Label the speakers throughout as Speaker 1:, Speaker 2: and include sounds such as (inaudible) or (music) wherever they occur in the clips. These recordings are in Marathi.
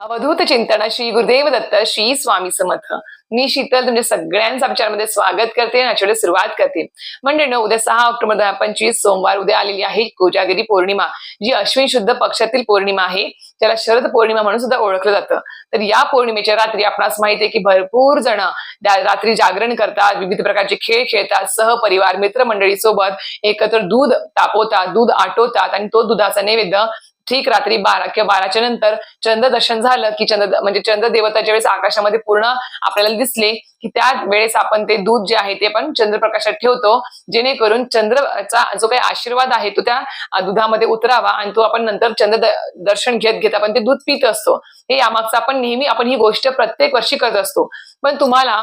Speaker 1: अवधूत चिंतन श्री गुरुदेव दत्त श्री स्वामी समर्थ. मी शीतल तुमच्या सगळ्यांचं आमच्यामध्ये स्वागत करते आणि आठवड्यात सुरुवात करते. म्हणजे उद्या सहा ऑक्टोबर दोन हजार पंचवीस सोमवार उद्या आलेली आहे कोजागिरी पौर्णिमा जी अश्विन शुद्ध पक्षातील पौर्णिमा आहे त्याला शरद पौर्णिमा म्हणून सुद्धा ओळखलं जातं. तर या पौर्णिमेच्या रात्री आपणास माहिती आहे की भरपूर जण रात्री जागरण करतात विविध प्रकारचे खेळ खेळतात सहपरिवार मित्रमंडळी सोबत एकत्र दूध तापवतात दूध आटवतात आणि तो दुधाचा नैवेद्य ठीक रात्री बारा किंवा बाराच्या नंतर चंद्र दर्शन झालं की चंद्र म्हणजे चंद्र देवता ज्यावेळेस आकाशामध्ये पूर्ण आपल्याला दिसले की त्या वेळेस आपण ते दूध जे आहे ते पण चंद्रप्रकाशात ठेवतो. जेणेकरून चंद्रचा जो काही आशीर्वाद आहे तो त्या दुधामध्ये उतरावा आणि तो आपण नंतर चंद्र दर्शन घेत घेत आपण ते दूध पित असतो. हे यामागचं आपण नेहमी आपण ही गोष्ट प्रत्येक वर्षी करत असतो. पण तुम्हाला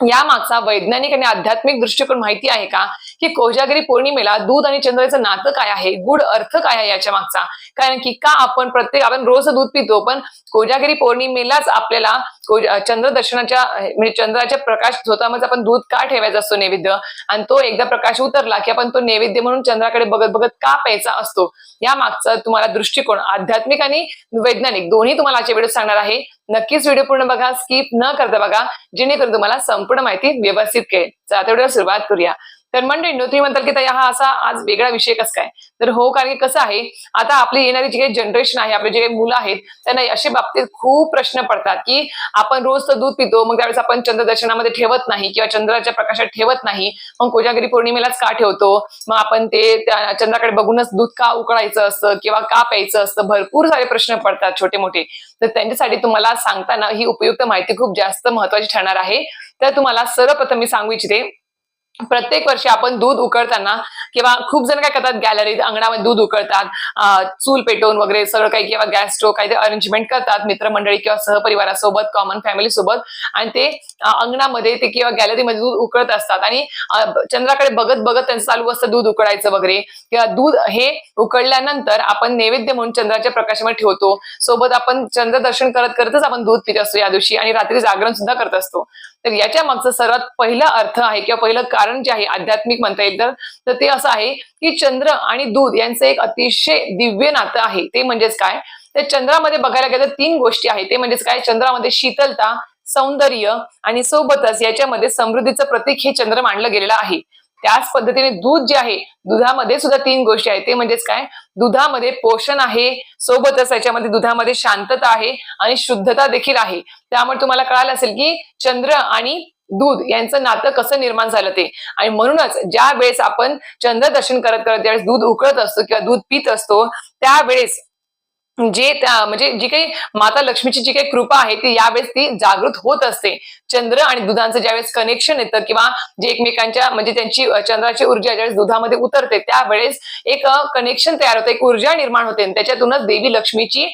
Speaker 1: या मागचा वैज्ञानिक आणि आध्यात्मिक दृष्टिकोन माहिती आहे का? की कोजागिरी पौर्णिमेला दूध आणि चंद्राचं नातं काय आहे? गुढ अर्थ काय आहे याच्या मागचा? कारण की का आपण प्रत्येक आपण रोज दूध पितो पण कोजागिरी पौर्णिमेलाच आपल्याला चंद्र दर्शनाच्या म्हणजे चंद्राच्या प्रकाश झोतामध्ये आपण दूध का ठेवायचा असतो नैवेद्य? आणि तो एकदा प्रकाश उतरला की आपण तो नैवेद्य म्हणून चंद्राकडे बघत बघत का प्यायचा असतो? या मागचा तुम्हाला दृष्टिकोन आध्यात्मिक आणि वैज्ञानिक दोन्ही तुम्हाला आजच्या व्हिडिओ सांगणार आहे. नक्कीच व्हिडिओ पूर्ण बघा स्किप न करता बघा जेणेकरून तुम्हाला संपूर्ण माहिती व्यवस्थित कळेल. चला व्हिडिओ सुरुवात करूया. तर मंडळी तुम्ही म्हणताल की ताई हा असा आज वेगळा विषय कसा काय तर हो कारण की कसं आहे आता आपली येणारी जी काही जनरेशन आहे आपले जे काही मुलं आहेत त्यांना अशा बाबतीत खूप प्रश्न पडतात की आपण रोज तर दूध पितो मग त्यावेळेस आपण चंद्रदर्शनामध्ये ठेवत नाही किंवा चंद्राच्या प्रकाशात ठेवत नाही मग कोजागिरी पौर्णिमेलाच का ठेवतो? मग आपण ते त्या चंद्राकडे बघूनच दूध का उकळायचं असतं किंवा का प्यायचं असतं? भरपूर सारे प्रश्न पडतात छोटे मोठे तर त्यांच्यासाठी तुम्हाला सांगताना ही उपयुक्त माहिती खूप जास्त महत्वाची ठरणार आहे. तर तुम्हाला सर्वप्रथम मी सांगू इच्छिते प्रत्येक वर्षी आपण दूध उकळताना किंवा खूप जण काय करतात गॅलरीत अंगणामध्ये दूध उकळतात चूल पेटवून वगैरे सगळं काही किंवा गॅस स्टोव काही अरेंजमेंट करतात मित्रमंडळी किंवा सहपरिवारासोबत कॉमन फॅमिली सोबत. आणि ते अंगणामध्ये ते किंवा गॅलरीमध्ये दूध उकळत असतात. आणि चंद्राकडे बघत बघत त्यांचं चालू असतं दूध उकळायचं वगैरे. किंवा दूध हे उकळल्यानंतर आपण नैवेद्य म्हणून चंद्राच्या प्रकाशामध्ये ठेवतो. सोबत आपण चंद्रदर्शन करत करतच आपण दूध पित असतो या दिवशी. आणि रात्री जागरण सुद्धा करत असतो. तर याच्या मागचं सर्वात पहिला अर्थ आहे किंवा पहिलं कारण जे आहे आध्यात्मिक म्हणता येईल तर ते असं आहे की चंद्र आणि दूध यांचं एक अतिशय दिव्य नातं आहे. ते म्हणजेच काय? तर चंद्रामध्ये बघायला गेलं तर तीन गोष्टी आहेत. ते म्हणजेच काय? चंद्रामध्ये शीतलता सौंदर्य आणि सोबतच याच्यामध्ये समृद्धीचं प्रतीक हे चंद्र मानलं गेलेलं आहे. त्याच पद्धतीने दूध जे आहे दुधामध्ये सुद्धा तीन गोष्टी आहेत. ते म्हणजेच काय? दुधामध्ये पोषण आहे सोबतच याच्यामध्ये दुधामध्ये शांतता आहे आणि शुद्धता देखील आहे. त्यामुळे तुम्हाला कळालं असेल की चंद्र आणि दूध यांचं नातं कसं निर्माण झालं ते. आणि म्हणूनच ज्या वेळेस आपण चंद्रदर्शन करत करत ज्यावेळेस दूध उकळत असतो किंवा दूध पित असतो त्यावेळेस जे म्हणजे जी काही माता लक्ष्मीची जी काही कृपा आहे ती यावेळेस ती जागृत होत असते. चंद्र आणि दुधांचं ज्यावेळेस कनेक्शन येतं किंवा जे एकमेकांच्या म्हणजे त्यांची चंद्राची ऊर्जा ज्यावेळेस दुधामध्ये उतरते त्यावेळेस एक कनेक्शन तयार होतं एक ऊर्जा निर्माण होते आणि त्याच्यातूनच देवी लक्ष्मीची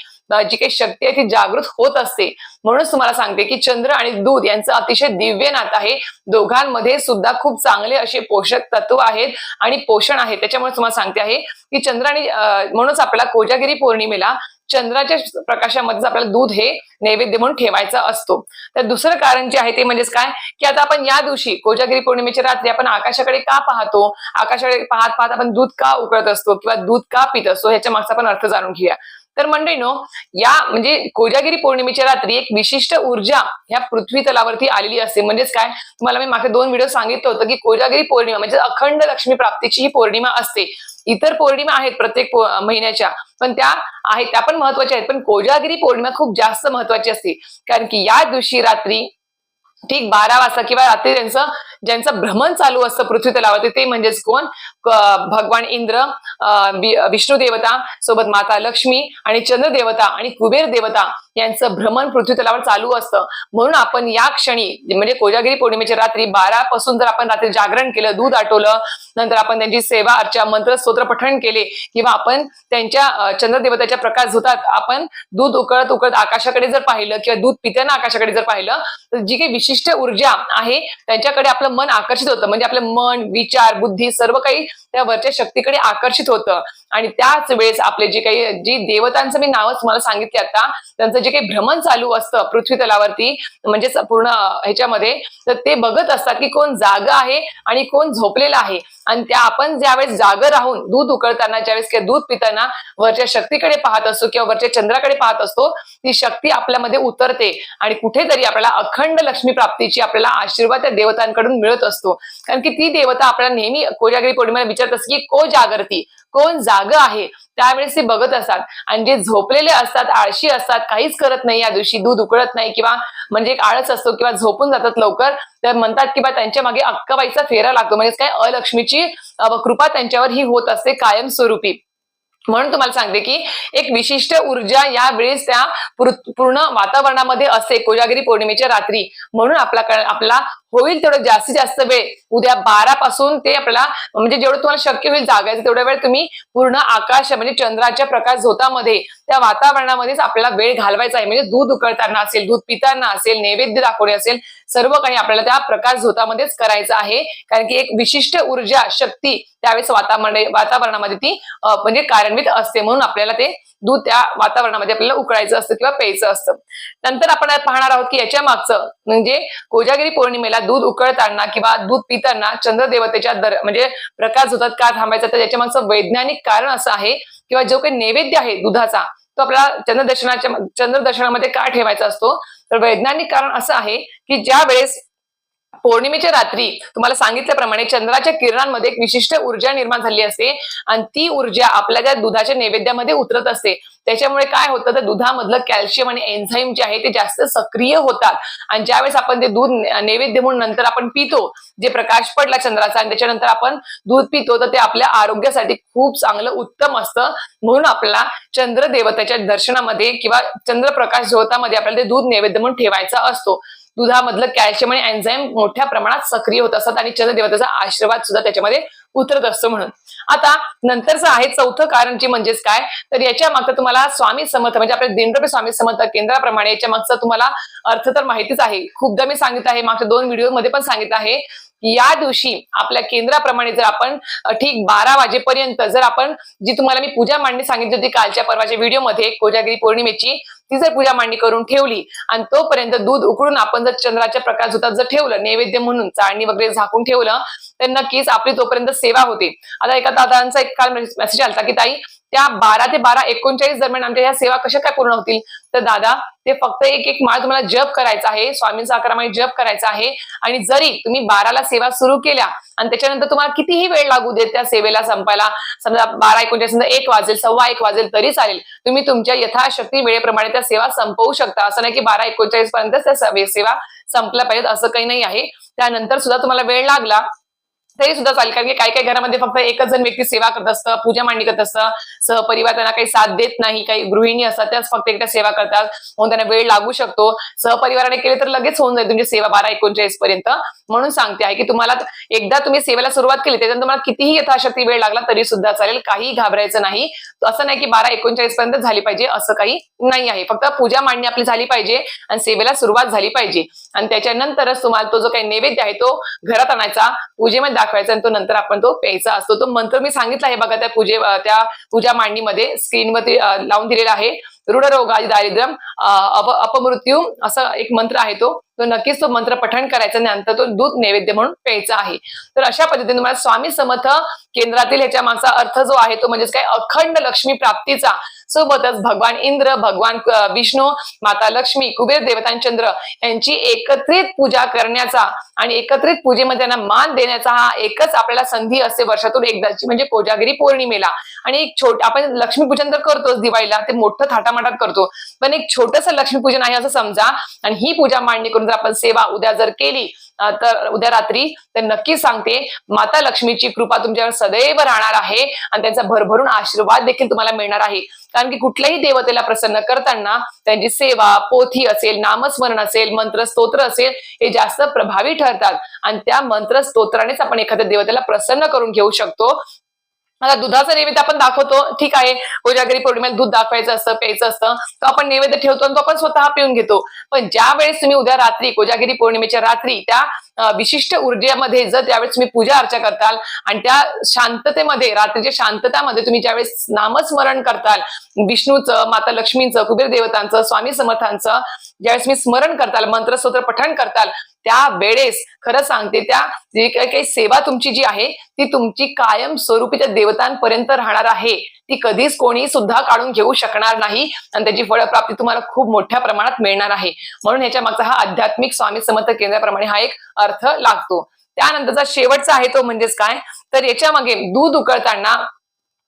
Speaker 1: जी काही शक्ती आहे ती जागृत होत असते. म्हणूनच तुम्हाला सांगते की चंद्र आणि दूध यांचं अतिशय दिव्य नातं आहे. दोघांमध्ये सुद्धा खूप चांगले असे पोषक तत्व आहेत आणि पोषण आहे. त्याच्यामुळे तुम्हाला सांगते आहे की चंद्र आणि म्हणूनच आपल्याला कोजागिरी पौर्णिमेला चंद्राच्या प्रकाशामध्ये आपल्याला दूध हे नैवेद्य म्हणून ठेवायचा असतो. तर दुसरं कारण जे आहे ते म्हणजेच काय? की आता आपण या दिवशी कोजागिरी पौर्णिमेच्या रात्री आपण आकाशाकडे का पाहतो? आकाशाकडे पाहत पाहत आपण दूध का उकळत असतो? किंवा दूध का पित असतो? ह्याच्या मागचा आपण अर्थ जाणून घेऊया. तर मंडळीनो या म्हणजे कोजागिरी पौर्णिमेच्या रात्री एक विशिष्ट ऊर्जा ह्या पृथ्वी तलावरती आलेली असते. म्हणजेच काय? तुम्हाला मी मागे दोन व्हिडिओ सांगितलं होतं की कोजागिरी पौर्णिमा म्हणजे अखंड लक्ष्मी प्राप्तीची ही पौर्णिमा असते. इतर पौर्णिमा आहेत प्रत्येक महिन्याच्या पण त्या आहेत त्या पण महत्त्वाच्या आहेत. पण कोजागिरी पौर्णिमा खूप जास्त महत्वाची असते. कारण की या दिवशी रात्री ठीक बारा वाजता किंवा रात्री त्यांचं ज्यांचं भ्रमण चालू असतं पृथ्वी तलावरती ते म्हणजेच कोण? भगवान इंद्र अं, विष्णू देवता सोबत माता लक्ष्मी आणि चंद्र देवता आणि कुबेर देवता यांचं भ्रमण पृथ्वी तलावर चालू असतं. म्हणून आपण या क्षणी म्हणजे कोजागिरी पौर्णिमेच्या रात्री बारा पासून जर आपण रात्री जागरण केलं दूध आटवलं नंतर आपण त्यांची सेवा अर्चा मंत्र स्तोत्र पठण केले किंवा आपण त्यांच्या चंद्रदेवताच्या प्रकाश झोतात आपण दूध उकळत उकळत आकाशाकडे जर पाहिलं किंवा दूध पिताना आकाशाकडे जर पाहिलं तर जी काही विशिष्ट ऊर्जा आहे त्यांच्याकडे आपलं मन आकर्षित होतं. म्हणजे आपलं मन विचार बुद्धी सर्व काही त्या वरच्या शक्तीकडे आकर्षित होतं. आणि त्याच वेळेस आपले जे काही जी देवतांचं मी नावच मला सांगितले आता त्यांचं जे काही भ्रमण चालू असतं पृथ्वी तलावरती म्हणजे पूर्ण ह्याच्यामध्ये तर ते बघत असतात की कोण जाग आहे आणि कोण झोपलेला आहे. आणि त्या आपण ज्यावेळेस जाग राहून दूध उकळताना ज्यावेळेस किंवा दूध पिताना वरच्या शक्तीकडे पाहत असतो किंवा वरच्या चंद्राकडे पाहत असतो ती शक्ती आपल्यामध्ये उतरते. आणि कुठेतरी आपल्याला अखंड लक्ष्मी प्राप्तीची आपल्याला आशीर्वाद त्या देवतांकडून मिळत असतो. कारण की ती देवता आपल्याला नेहमी कोजागिरी पौर्णिमेला विचारत असते की को जागरती? कोण जाग आहे? त्यावेळेस ते बघत असतात. आणि जे झोपलेले असतात आळशी असतात काहीच करत नाही या दिवशी दूध उकळत नाही किंवा म्हणजे एक आळस असतो किंवा झोपून जातात लवकर तर म्हणतात की बा त्यांच्या मागे अक्काबाईचा फेरा लागतो. म्हणजे काय अलक्ष्मीची कृपा त्यांच्यावर ही होत असते कायमस्वरूपी. म्हणून तुम्हाला सांगते की एक विशिष्ट ऊर्जा या वेळेस त्या पूर्ण वातावरणामध्ये असते कोजागिरी पौर्णिमेच्या रात्री. म्हणून आपला आपला होईल तेवढं जास्तीत जास्त वेळ. उद्या बारा पासून ते आपल्याला म्हणजे जेवढं तुम्हाला शक्य होईल जागायचं तेवढा वेळ तुम्ही पूर्ण आकाश म्हणजे चंद्राच्या प्रकाश झोतामध्ये त्या वातावरणामध्येच आपल्याला वेळ घालवायचा आहे. म्हणजे दूध उकळताना असेल दूध पिताना असेल नैवेद्य दाखवणे असेल सर्व काही आपल्याला त्या प्रकाश झोतामध्येच करायचं आहे. कारण की एक विशिष्ट ऊर्जा शक्ती त्यावेळेस वातावरण वातावरणामध्ये ती म्हणजे कार्यान्वित असते म्हणून आपल्याला ते दूध त्या वातावरणामध्ये आपल्याला उकळायचं असतं किंवा प्यायचं असतं. नंतर आपण पाहणार आहोत की याच्या मागचं म्हणजे कोजागिरी पौर्णिमेला दूध उकळताना किंवा दूध पिताना चंद्रदेवतेच्या दर म्हणजे प्रकाश होतात का थांबायचा तर याच्या मागचं वैज्ञानिक कारण असं आहे किंवा जो काही नैवेद्य आहे दुधाचा तो आपल्याला चंद्रदर्शनाच्या चंद्रदर्शनामध्ये का ठेवायचा असतो? तर वैज्ञानिक कारण असं आहे की ज्या वेळेस पौर्णिमेच्या रात्री तुम्हाला सांगितल्याप्रमाणे चंद्राच्या किरणांमध्ये एक विशिष्ट ऊर्जा निर्माण झाली असते. आणि ती ऊर्जा आपल्या त्या दुधाच्या नैवेद्यामध्ये उतरत असते. त्याच्यामुळे काय होतं? तर दुधामधलं कॅल्शियम आणि एन्झाईम जे आहे ते जास्त सक्रिय होतात. आणि ज्यावेळेस आपण ते दूध नैवेद्य म्हणून नंतर आपण पितो जे प्रकाश पडला चंद्राचा आणि त्याच्यानंतर आपण दूध पितो तर ते आपल्या आरोग्यासाठी खूप चांगलं उत्तम असतं. म्हणून आपल्याला चंद्र देवतेच्या दर्शनामध्ये किंवा चंद्रप्रकाश झोतामध्ये आपल्याला ते दूध नैवेद्य म्हणून ठेवायचा असतो. दुधामधलं कॅल्शियम आणि एन्झाईम मोठ्या प्रमाणात सक्रिय होत असतात आणि चंद्रदेवतेचा आशीर्वाद सुद्धा त्याच्यामध्ये उतरत असतो म्हणून. आता नंतरचं आहे चौथं कारण जे म्हणजेच काय? तर याच्या मागचं तुम्हाला स्वामी समर्थ म्हणजे आपल्या दिनरूपी स्वामी समर्थ केंद्राप्रमाणे याच्या मागचा तुम्हाला अर्थ तर माहितीच आहे. खूपदा मी सांगितलं आहे मागच्या दोन व्हिडिओमध्ये पण सांगितलं आहे या दिवशी आपल्या केंद्राप्रमाणे जर आपण ठीक बारा वाजेपर्यंत जर आपण जी तुम्हाला मी पूजा मांडणी सांगितली होती कालच्या परवाच्या व्हिडिओमध्ये कोजागिरी पौर्णिमेची ती जर पूजा मांडणी करून ठेवली आणि तोपर्यंत दूध उकळून आपण जर चंद्राच्या प्रकाश होतात जर ठेवलं नैवेद्य म्हणून चाळणी वगैरे झाकून ठेवलं तर नक्कीच आपली तोपर्यंत सेवा होते. आता एका दादांचा एक काल मेसेज आला की ताई त्या बारा ते बारा एकोणचाळीस दरम्यान आमच्या ह्या सेवा कशा काय पूर्ण होतील? तर दादा ते फक्त एक एक माळ तुम्हाला जप करायचा आहे स्वामींचा अकरामाळी जप करायचा आहे. आणि जरी तुम्ही बाराला सेवा सुरू केल्या आणि त्याच्यानंतर तुम्हाला कितीही वेळ लागू देत त्या सेवेला संपायला समजा बारा एकोणचाळीस नंतर एक वाजेल सव्वा एक वाजेल तरी चालेल. तुम्ही तुमच्या यथाशक्ती वेळेप्रमाणे त्या सेवा संपवू शकता. असं नाही की बारा एकोणचाळीस पर्यंत त्या सेवा संपल्या पाहिजेत असं काही नाही आहे. त्यानंतर सुद्धा तुम्हाला वेळ लागला तरी सुद्धा चालेल. कारण की काही काही घरामध्ये फक्त एकच जण व्यक्ती सेवा करत असतं पूजा मांडणी करत असतं सहपरिवार त्यांना काही साथ देत नाही काही गृहिणी असतात त्याच फक्त एकट्या सेवा करतात. म्हणून त्यांना वेळ लागू शकतो. सहपरिवाराने केले तर लगेच होऊन जाईल तुमची सेवा बारा एकोणचाळीस पर्यंत. म्हणून सांगते आहे की तुम्हाला एकदा तुम्ही सेवेला सुरुवात केली त्याच्यानंतर तुम्हाला कितीही यथाशक्ती वेळ लागला तरी सुद्धा चालेल. काही घाबरायचं नाही. असं नाही की बारा एकोणचाळीस पर्यंत झाली पाहिजे असं काही नाही आहे. फक्त पूजा मांडणी आपली झाली पाहिजे आणि सेवेला सुरुवात झाली पाहिजे. आणि त्याच्यानंतरच तुम्हाला तो जो काही नैवेद्य आहे तो घरात आणायचा. पूजेमध्ये दाखवायचा आणि तो नंतर आपण तो प्यायचा असतो. तो मंत्र मी सांगितला आहे बघा त्या पूजे त्या पूजा मांडणीमध्ये स्क्रीनवरती लावून दिलेला आहे. रुढ आणि दारिद्र्यम अप अपमृत्यू असं एक मंत्र आहे तो. तो नक्कीच तो मंत्र पठण करायचा आणि नंतर तो दूध नैवेद्य म्हणून प्यायचा आहे. तर अशा पद्धतीने तुम्हाला स्वामी समर्थ केंद्रातील ह्याच्या मागचा अर्थ जो आहे तो म्हणजेच काय? अखंड लक्ष्मी प्राप्तीचा. सोबतच भगवान इंद्र भगवान विष्णू माता लक्ष्मी कुबेर देवतान चंद्र यांची एकत्रित पूजा करण्याचा आणि एकत्रित पूजेमध्ये त्यांना मान देण्याचा हा एकच आपल्याला संधी असते वर्षातून एकदाची म्हणजे कोजागिरी पौर्णिमेला. आणि एक छोट आपण लक्ष्मीपूजन तर करतोच दिवाळीला ते मोठं थाटामाटात करतो. पण एक छोटस लक्ष्मीपूजन आहे असं समजा. आणि ही पूजा मांडणी करून जर आपण सेवा उद्या जर केली तर उद्या रात्री तर नक्की सांगते. माता लक्ष्मीची कृपा तुमच्यावर सदैव राहणार आहे आणि त्यांचा भरभरून आशीर्वाद देखील तुम्हाला मिळणार आहे. कारण की कुठल्याही देवतेला प्रसन्न करताना त्यांची सेवा पोथी असेल नामस्मरण असेल मंत्र स्तोत्र असेल हे जास्त प्रभावी ठरतात. आणि त्या मंत्र स्तोत्रानेच आपण एखाद्या देवतेला प्रसन्न करून घेऊ शकतो. आता दुधाचं नैवेद्य आपण दाखवतो. ठीक आहे. कोजागरी पौर्णिमेला दूध दाखवायचं असतं प्यायचं असतं. तो आपण नैवेद्य ठेवतो आणि तो आपण स्वतः पिऊन घेतो. पण ज्या वेळेस तुम्ही उद्या रात्री कोजागिरी पौर्णिमेच्या रात्री त्या विशिष्ट ऊर्जेमध्ये जर त्यावेळेस तुम्ही पूजा अर्चा करताल आणि त्या शांततेमध्ये रात्रीच्या शांततामध्ये तुम्ही ज्यावेळेस नामस्मरण करताल विष्णूचं माता लक्ष्मींचं कुबेर देवतांचं स्वामी समर्थांचं ज्यावेळेस मी स्मरण करताल मंत्रस्तोत्र पठण करताल त्या वेळेस खरं सांगते त्या जी काही काही सेवा तुमची जी आहे ती तुमची कायम स्वरूपी त्या देवतांपर्यंत राहणार आहे. ती कधीच कोणी सुद्धा काढून घेऊ शकणार नाही आणि त्याची फळप्राप्ती तुम्हाला खूप मोठ्या प्रमाणात मिळणार आहे. म्हणून ह्याच्या मागचा हा आध्यात्मिक स्वामी समर्थ केंद्राप्रमाणे हा एक अर्थ लागतो. त्यानंतरचा शेवटचा आहे तो म्हणजेच काय? तर याच्या मागे दूध उकळताना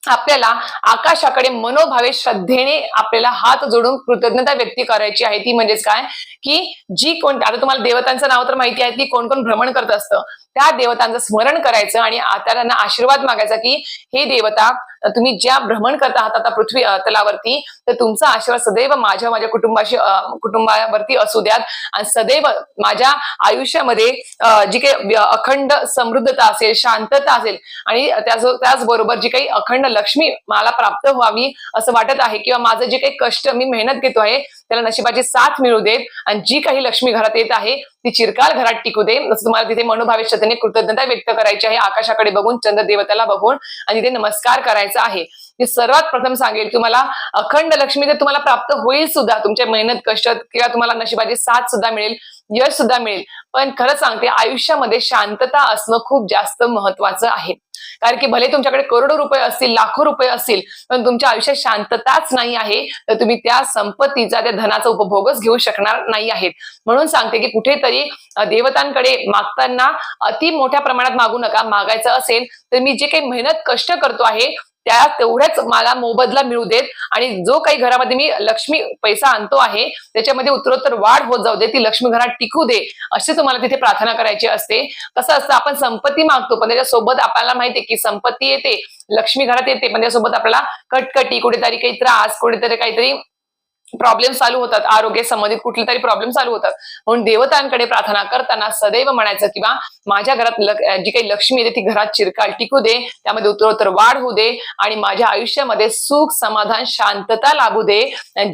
Speaker 1: आपल्याला आकाशाकडे मनोभावे श्रद्धेने आपल्याला हात जोडून कृतज्ञता व्यक्त करायची आहे. ती म्हणजेच काय? की जी कोण आता तुम्हाला देवतांचं नाव तर माहिती आहे की कोण कोण भ्रमण करत असतं. त्या देवतांचं स्मरण करायचं आणि आ- त्यांना आशीर्वाद मागायचा की हे देवता तुम्ही ज्या भ्रमण करत आहात आता पृथ्वी तलावरती तर तुमचा आशीर्वाद सदैव माझ्या माझ्या कुटुंबाशी कुटुंबावरती असू द्यात. आणि सदैव माझ्या आयुष्यामध्ये जी काही अखंड समृद्धता असेल शांतता असेल आणि त्याच त्याचबरोबर जी काही अखंड लक्ष्मी मला प्राप्त व्हावी असं वाटत आहे किंवा माझं जे काही कष्ट मी मेहनत घेतो आहे त्याला नशिबाची साथ मिळू देत आणि जी काही लक्ष्मी घरात येत आहे ती चिरकाल घरात टिकू दे जसं तुम्हाला तिथे मनोभावे श्रद्धेने कृतज्ञता व्यक्त करायची आहे. आकाशाकडे बघून चंद्र देवताला बघून आणि तिथे नमस्कार करायचा आहे. मी सर्वात प्रथम सांगेल तुम्हाला अखंड लक्ष्मी ते तुम्हाला प्राप्त होईल सुद्धा तुमच्या मेहनत कष्ट किंवा तुम्हाला नशिबाची साथ सुद्धा मिळेल यश सुद्धा मिळेल. पण खरं सांगते आयुष्यामध्ये शांतता असणं खूप जास्त महत्वाचं आहे. कारण की भले तुमच्याकडे करोडो रुपये असतील लाखो रुपये असतील पण तुमच्या आयुष्यात शांतताच नाही आहे तर तुम्ही त्या संपत्तीचा त्या धनाचा उपभोगच घेऊ शकणार नाही आहेत. म्हणून सांगते की कुठेतरी देवतांकडे मागताना अति मोठ्या प्रमाणात मागू नका मागायचं असेल तर मी जे काही मेहनत कष्ट करतो आहे त्या तेवढ्याच मला मोबदला मिळू देत. आणि जो काही घरामध्ये मी लक्ष्मी पैसा आणतो आहे त्याच्यामध्ये उत्तरोत्तर वाढ होत जाऊ दे ती लक्ष्मी घरात टिकू दे अशी तुम्हाला तिथे प्रार्थना करायची असते. कसं असतं आपण संपत्ती मागतो पण त्याच्यासोबत आपल्याला माहितीये की संपत्ती येते लक्ष्मी घरात येते पण त्यासोबत आपल्याला कटकटी कुठेतरी काही त्रास कुठेतरी काहीतरी प्रॉब्लेम चालू होतात. आरोग्य संबंधित कुठले तरी प्रॉब्लेम चालू होतात. म्हणून देवतांकडे प्रार्थना करताना सदैव म्हणायचं किंवा माझ्या घरात जी काही लक्ष्मी येते ती घरात चिरकाल टिकू दे. त्यामध्ये उत्तरोत्तर वाढ होऊ दे आणि माझ्या आयुष्यामध्ये सुख समाधान शांतता लाभू दे.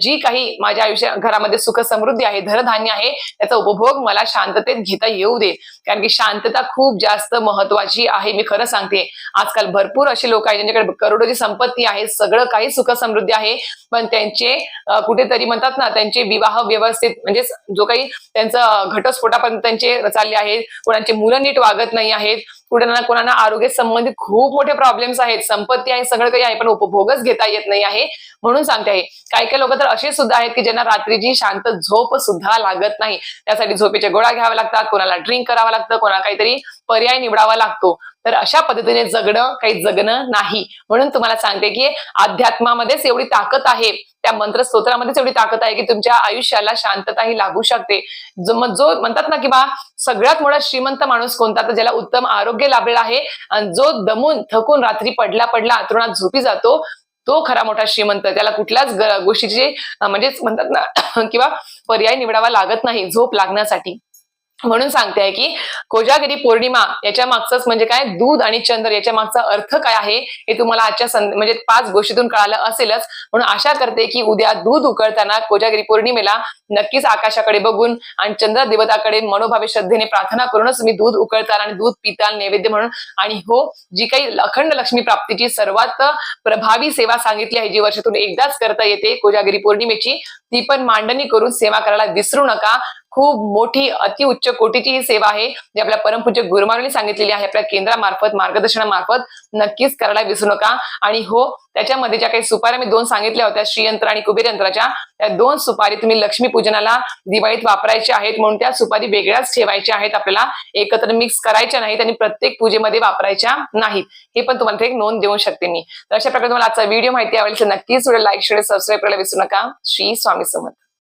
Speaker 1: जी काही माझ्या आयुष्या घरामध्ये सुख समृद्धी आहे धनधान्य आहे त्याचा उपभोग मला शांततेत घेता येऊ दे. कारण की शांतता खूप जास्त महत्वाची आहे मी खरं सांगते. आजकाल भरपूर असे लोक आहेत ज्यांच्याकडे करोडोची संपत्ती आहे सगळं काही सुख समृद्धी आहे. पण त्यांचे कुठे कुठेतरी म्हणतात ना त्यांचे विवाह व्यवस्थित म्हणजे जो काही त्यांचं घटस्फोटापर्यंत त्यांचे चालले आहेत कोणाचे मुलं नीट वागत नाही आहेत कुणाला कोणाला आरोग्य संबंधित खूप मोठे प्रॉब्लेम्स आहेत संपत्ती आहे सगळं काही आहे पण उपभोगच घेता येत नाही आहे म्हणून सांगते आहे. काही काही लोक तर असे सुद्धा आहेत की ज्यांना रात्रीची शांत झोप सुद्धा लागत नाही. त्यासाठी झोपेच्या गोळ्या घ्याव्या लागतात कोणाला ड्रिंक करावं लागतं कोणाला काहीतरी पर्याय निवडावा लागतो. तर अशा पद्धतीने जगणं काही जगणं नाही. म्हणून तुम्हाला सांगते की अध्यात्मामध्येच एवढी ताकद आहे. त्या मंत्र स्तोत्रामध्येच एवढी ताकद आहे की तुमच्या आयुष्याला शांतता ही लागू शकते. जो जो म्हणतात ना की बा सगळ्यात मोठा श्रीमंत माणूस कोणता? तर ज्याला उत्तम आरोग्य लाभलेला आहे आणि जो दमून थकून रात्री पडला पडला अंथरुणात झोपी जातो तो खरा मोठा श्रीमंत. त्याला कुठल्याच गोष्टीचे गोष्टीची म्हणजेच म्हणतात ना (coughs) किंवा पर्याय निवडावा लागत नाही झोप लागण्यासाठी. म्हणून सांगते की कोजागिरी पौर्णिमा याच्या मागचंच म्हणजे काय? दूध आणि चंद्र याच्या मागचा अर्थ काय आहे? हे तुम्हाला आजच्या म्हणजे पाच गोष्टीतून कळालं असेलच. म्हणून आशा करते की उद्या दूध उकळताना कोजागिरी पौर्णिमेला नक्कीच आकाशाकडे बघून आणि चंद्र देवताकडे मनोभावे श्रद्धेने प्रार्थना करूनच तुम्ही दूध उकळताल आणि दूध पिताल नैवेद्य म्हणून. आणि हो जी काही अखंड लक्ष्मी प्राप्तीची सर्वात प्रभावी सेवा सांगितली आहे जी वर्षातून एकदाच करता येते कोजागिरी पौर्णिमेची ती पण मांडणी करून सेवा करायला विसरू नका. खूप मोठी अतिउच्च कोटीची ही सेवा आहे जी आपल्या परमपूज्य गुरुमारांनी सांगितलेली आहे. आपल्या केंद्रामार्फत मार्गदर्शनामार्फत नक्कीच करायला विसरू नका. आणि हो त्याच्यामध्ये ज्या काही सुपाऱ्या मी दोन सांगितल्या होत्या श्रीयंत्र आणि कुबेर यंत्राच्या त्या दोन सुपारी तुम्ही लक्ष्मी पूजनाला दिवाळीत वापरायच्या आहेत. म्हणून त्या सुपारी वेगळ्याच ठेवायच्या आहेत. आपल्याला एकत्र मिक्स करायच्या नाहीत आणि प्रत्येक पूजेमध्ये वापरायच्या नाहीत. हे पण तुम्हाला एक नोंद देऊ शकते मी. तर अशा प्रकारे तुम्हाला आजचा व्हिडिओ माहिती आवडेल तर नक्कीच व्हिडिओ लाईक शेअर सबस्क्राईब करायला विसरू नका. श्री स्वामी समर्थ.